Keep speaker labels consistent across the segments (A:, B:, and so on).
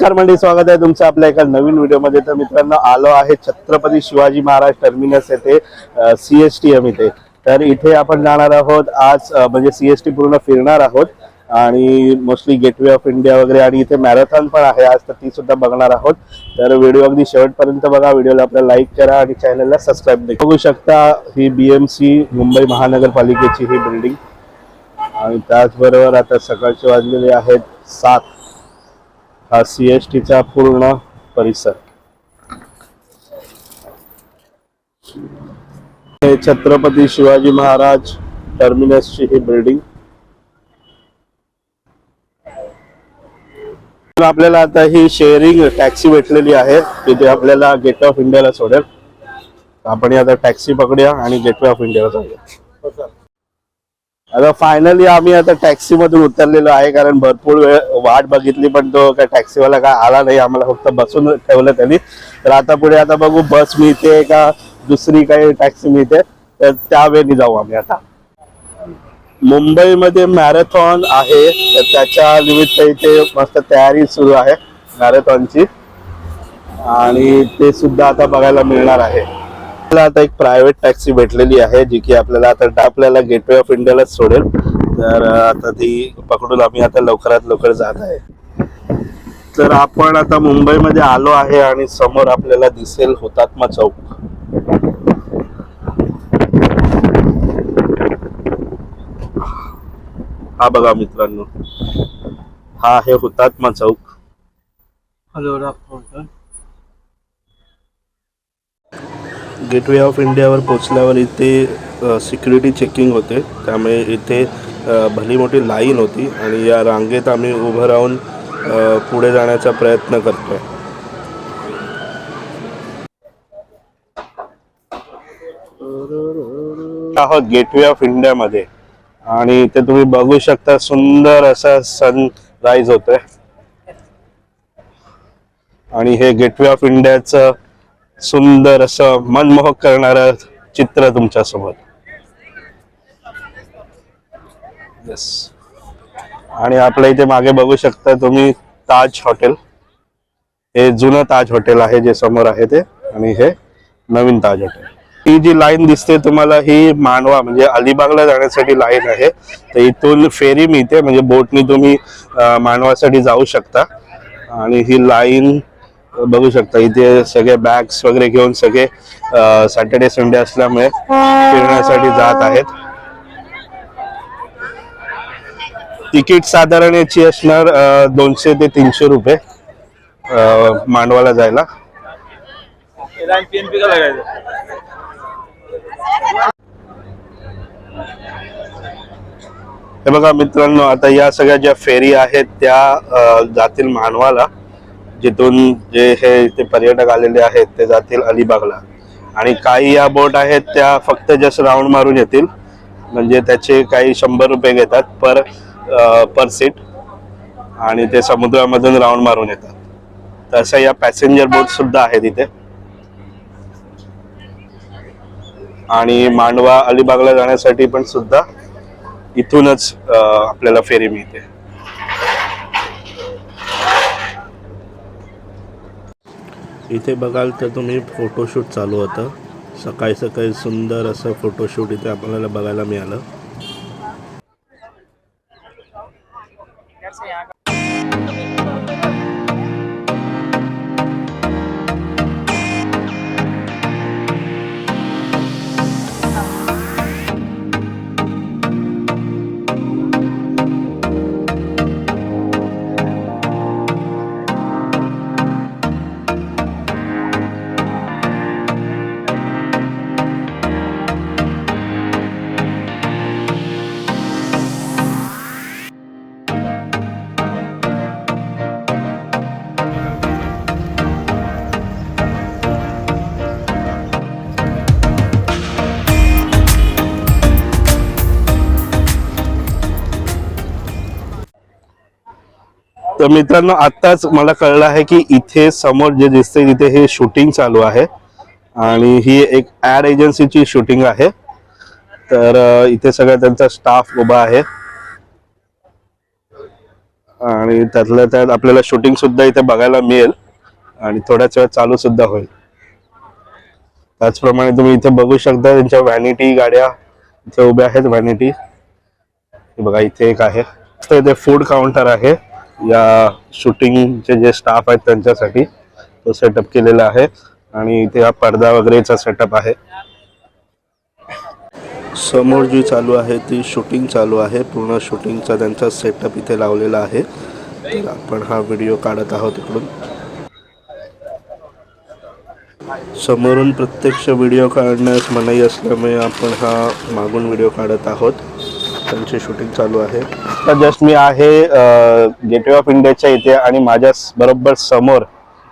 A: नमस्कार मंडळी स्वागत आहे तुमचं आपल्या एका नवीन व्हिडिओमध्ये. तर मित्रांनो आलो आहे छत्रपती शिवाजी महाराज टर्मिनस येथे सी एस टी एम इथे. तर इथे आपण जाणार आहोत. आज म्हणजे सी एस टी पूर्ण फिरणार आहोत आणि मोस्टली गेटवे ऑफ इंडिया वगैरे आणि इथे मॅरेथॉन पण आहे. आज तर ती सुद्धा बघणार आहोत. तर व्हिडिओ अगदी शेवटपर्यंत बघा. व्हिडिओला आपल्याला लाईक करा आणि चॅनलला सबस्क्राईब देखील बघू शकता. ही बी एम सी मुंबई महानगरपालिकेची ही बिल्डिंग आणि त्याचबरोबर आता सकाळचे वाजलेले आहेत सात. हा सी एस टीचा पूर्ण परिसर. हे छत्रपती शिवाजी महाराज टर्मिनसची ही बिल्डिंग तर आपल्याला आता ही शेअरिंग टॅक्सी भेटलेली आहे. तिथे आपल्याला गेट ऑफ इंडियाला सोडेल. आपण आता टॅक्सी पकडूया आणि गेटवे ऑफ इंडियाला जाऊया. आता फायनली आम्ही आता टॅक्सी मधून उतरलेलो आहे कारण भरपूर वेळ वाट बघितली पण तो काय टॅक्सीवाला काय आला नाही. आम्हाला फक्त बसून ठेवलं त्यांनी. तर आता पुढे आता बघू बस मिळते का? दुसरी काही टॅक्सी मिळते. तर त्या वेळी जाऊ आम्ही आता. मुंबईमध्ये मॅरेथॉन आहे. तर त्याच्या निमित्त इथे मस्त तयारी सुरू आहे मॅरेथॉनची आणि ते सुद्धा आता बघायला मिळणार आहे. आपल्याला आता एक प्रायव्हेट टॅक्सी भेटलेली आहे जी की आपल्याला आता आपल्याला गेटवे ऑफ इंडियालाच सोडेल. तर आता ती पकडून आम्ही आता लवकरात लवकर जात आहे. तर आपण आता मुंबईमध्ये आलो आहे आणि समोर आपल्याला दिसेल हुतात्मा चौक. हा बघा मित्रांनो. हा आहे Hutatma Chowk. Hello gateway of इंडियावर पोचल्यावर इथे सिक्युरिटी चेकिंग होते. त्यामुळे इथे भली मोठी लाईन होती आणि या रांगेत आम्ही उभं राहून पुढे जाण्याचा प्रयत्न करतोय. आहोत गेटवे ऑफ इंडियामध्ये. आणि इथे तुम्ही बघू शकता सुंदर असा सनराईज होतोय. आणि हे गेटवे ऑफ इंडियाचं सुंदर असं मनमोहक करणारं चित्र तुमच्यासोबत आणि आपल्या इथे मागे बघू शकता तुम्ही ताज हॉटेल. हे जुनं ताज हॉटेल आहे जे समोर आहे ते. आणि हे नवीन ताज हॉटेल. ही जी लाईन दिसते तुम्हाला ही मानवा म्हणजे अलिबागला जाण्यासाठी लाईन आहे. तर इथून फेरी मिळते म्हणजे बोटनी तुम्ही मानवासाठी जाऊ शकता. आणि ही लाईन बघू शकता. इथे सगळे बॅग्स वगैरे घेऊन सगळे सॅटर्डे संडे असल्यामुळे फिरण्यासाठी जात आहेत. तिकीट साधारण याची असणार दोनशे ते तीनशे रुपये मांडवाला जायला. हे बघा मित्रांनो आता या सगळ्या ज्या फेरी आहेत त्या जातील मानवाला जिथून जे हे इथे पर्यटक आलेले आहेत ते जातील अलिबागला. आणि काही या बोट आहेत त्या फक्त जस्ट राऊंड मारून येतील. म्हणजे त्याचे काही शंभर रुपये घेतात पर पर सीट आणि ते समुद्रामधून राऊंड मारून येतात. तसं या पॅसेंजर बोट सुद्धा आहेत इथे. आणि मांडवा अलिबागला जाण्यासाठी पण सुद्धा इथूनच आपल्याला फेरी मिळते. इथे बघाल तर तुम्ही फोटोशूट चालू होतं. सकाळी सकाळी सुंदर असं फोटोशूट इथे आपल्याला बघायला मिळालं. तर मित्रांनो आत्ताच मला कळलं आहे की इथे समोर जे दिसते तिथे हे शूटिंग चालू आहे. आणि ही एक ऍड एजन्सीची शूटिंग आहे. तर इथे सगळा त्यांचा स्टाफ उभा आहे. आणि त्यातल्या त्यात आपल्याला शूटिंग सुद्धा इथे बघायला मिळेल. आणि थोड्याच वेळात चालू सुद्धा होईल. त्याचप्रमाणे तुम्ही इथे बघू शकता त्यांच्या व्हॅनिटी गाड्या इथे उभ्या आहेत व्हॅनिटी बघा इथे एक आहे. तर इथे फूड काउंटर आहे. या शूटिंगचे जे स्टाफ आहेत त्यांच्यासाठी तो सेटअप केलेला आहे आणि इथे हा पडदा वगैरेचा सेटअप आहे. समोर जी चालू आहे ती शूटिंग चालू आहे पूर्ण शूटिंगचा त्यांचा सेटअप इथे लावलेला आहे. तर आपण हा व्हिडिओ काढत आहोत इकडून. समोरून प्रत्यक्ष व्हिडिओ काढण्यास मनाई असल्यामुळे आपण हा मागून व्हिडिओ काढत आहोत. त्यांची शूटिंग चालू आहे. तर जस्ट मी आहे गेटवे ऑफ इंडियाच्या इथे आणि माझ्या बरोबर समोर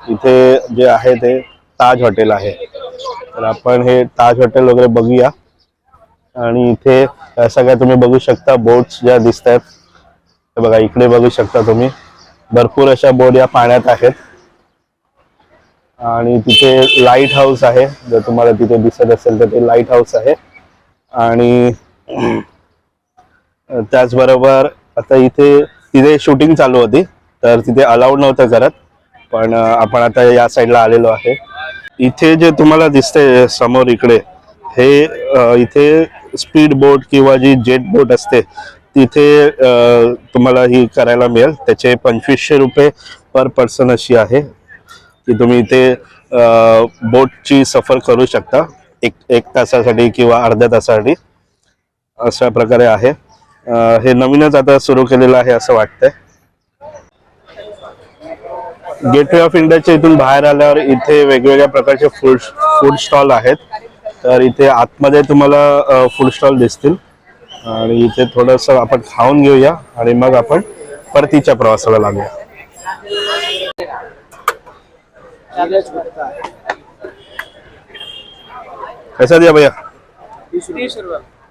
A: इथे जे आहे ते ताज हॉटेल आहे. तर आपण हे ताज हॉटेल वगैरे बघूया. आणि इथे सगळ्या तुम्ही बघू शकता बोट्स ज्या दिसत आहेत बघा इकडे बघू शकता तुम्ही. भरपूर अशा बोट या पाण्यात आहेत. आणि तिथे लाइट हाऊस आहे. जर तुम्हाला तिथे दिसत असेल तर ते लाइट हाऊस आहे. आणि त्याचबरोबर आता इथे तिथे शूटिंग चालू होती तर तिथे अलाउड नव्हतं करत पण आपण आता या साईडला आलेलो आहे. इथे जे तुम्हाला दिसते समोर इकडे हे इथे स्पीड बोट किंवा जी जेट बोट असते तिथे तुम्हाला ही करायला मिळेल. त्याचे पंचवीसशे रुपये पर पर्सन अशी आहे की तुम्ही इथे बोटची सफर करू शकता एक एक तासासाठी किंवा अर्ध्या तासासाठी अशा प्रकारे आहे. हे नवीनच आता सुरू केलेलं आहे असं वाटतंय. गेटवे ऑफ इंडियाच्या इथून बाहेर आल्यावर इथे वेगवेगळ्या प्रकारचे फूड फूड स्टॉल आहेत. तर इथे आतमध्ये तुम्हाला फूड स्टॉल दिसतील. आणि इथे थोडस आपण खाऊन घेऊया आणि मग आपण परतीच्या प्रवासाला लागूया. कैसा दिया भैया?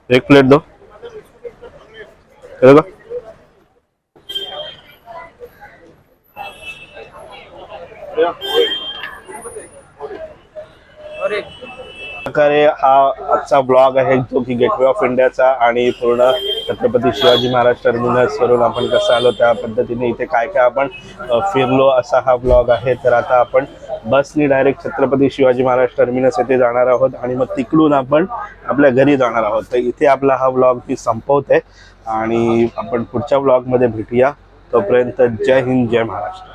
A: एक प्लेट दो. चलेगा प्रकारे हा आजचा ब्लॉग आहे जो की गेटवे ऑफ इंडियाचा आणि पूर्ण छत्रपती शिवाजी महाराज टर्मिनस वरून आपण कसं आलो त्या पद्धतीने इथे काय काय आपण फिरलो असा हा ब्लॉग आहे. तर आता आपण बसनी डायरेक्ट छत्रपती शिवाजी महाराज टर्मिनस येथे जाणार आहोत आणि मग तिकडून आपण आपल्या घरी जाणार आहोत. तर इथे आपला हा ब्लॉग मी संपवते. आणि आपण पुढच्या ब्लॉगमध्ये भेटूया. तोपर्यंत जय हिंद जय महाराष्ट्र.